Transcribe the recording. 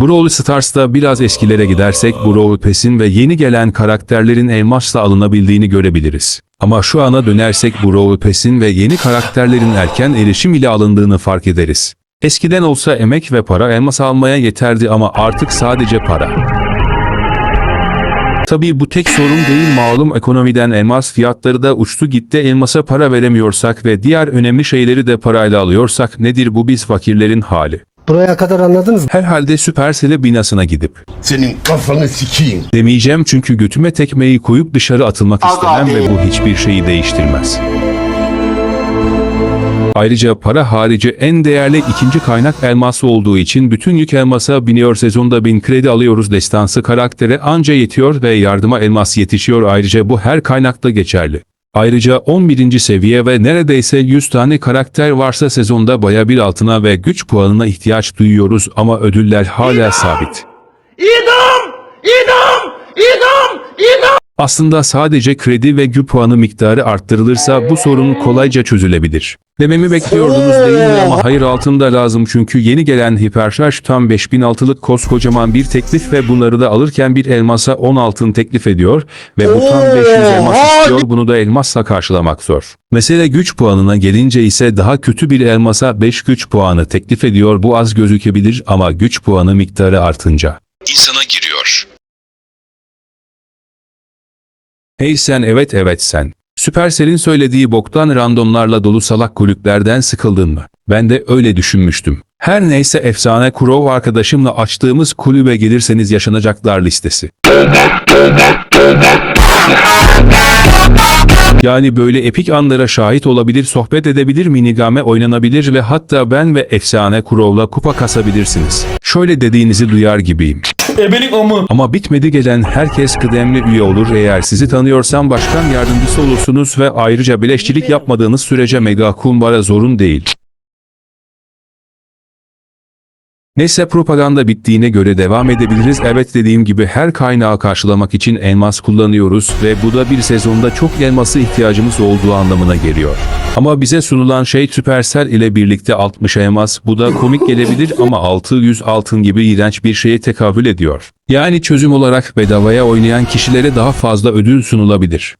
Brawl Stars'ta biraz eskilere gidersek Brawl Pass'in ve yeni gelen karakterlerin elmasla alınabildiğini görebiliriz. Ama şu ana dönersek Brawl Pass'in ve yeni karakterlerin erken erişim ile alındığını fark ederiz. Eskiden olsa emek ve para elmas almaya yeterdi ama artık sadece para. Tabii bu tek sorun değil malum ekonomiden elmas fiyatları da uçtu gitti elmasa para veremiyorsak ve diğer önemli şeyleri de parayla alıyorsak nedir bu biz fakirlerin hali? Buraya kadar anladınız mı? Herhalde Supercell'e binasına gidip Senin kafanı sikeyim. demeyeceğim çünkü götüme tekmeyi koyup dışarı atılmak istemem ve bu hiçbir şeyi değiştirmez. Ayrıca para harici en değerli ikinci kaynak elması olduğu için bütün yük elmasa biniyor sezonda bin kredi alıyoruz destansı karaktere anca yetiyor ve yardıma elmas yetişiyor ayrıca bu her kaynakta geçerli. Ayrıca 11. seviye ve neredeyse 100 tane karakter varsa sezonda baya bir altına ve güç puanına ihtiyaç duyuyoruz ama ödüller hala sabit. İdam! İdam! İdam! Aslında sadece kredi ve gü puanı miktarı arttırılırsa bu sorun kolayca çözülebilir. Dememi bekliyordunuz değil mi ama hayır altında lazım çünkü yeni gelen hiperşarj tam 5006'lık koskocaman bir teklif ve bunları da alırken bir elmasa 10 altın teklif ediyor ve bu tam 500 elmas istiyor bunu da elmasla karşılamak zor. Mesele güç puanına gelince ise daha kötü bir elmasa 5 güç puanı teklif ediyor bu az gözükebilir ama güç puanı miktarı artınca. insana giriyor. Hey sen evet evet sen. Supercell'in söylediği boktan randomlarla dolu salak kulüplerden sıkıldın mı? Ben de öyle düşünmüştüm. Her neyse efsane Crow arkadaşımla açtığımız kulübe gelirseniz yaşanacaklar listesi. Yani böyle epik anlara şahit olabilir, sohbet edebilir, minigame oynanabilir ve hatta ben ve efsane Crow'la kupa kasabilirsiniz. Şöyle dediğinizi duyar gibiyim. Ebelik amı. Ama bitmedi gelen herkes kıdemli üye olur eğer sizi tanıyorsam başkan yardımcısı olursunuz ve ayrıca bileşçilik yapmadığınız sürece mega kumbara zorun değil. Neyse propaganda bittiğine göre devam edebiliriz. Evet dediğim gibi her kaynağı karşılamak için elmas kullanıyoruz ve bu da bir sezonda çok elması ihtiyacımız olduğu anlamına geliyor. Ama bize sunulan şey Supercell ile birlikte 60 elmas bu da komik gelebilir ama 600 altın gibi iğrenç bir şeye tekabül ediyor. Yani çözüm olarak bedavaya oynayan kişilere daha fazla ödül sunulabilir.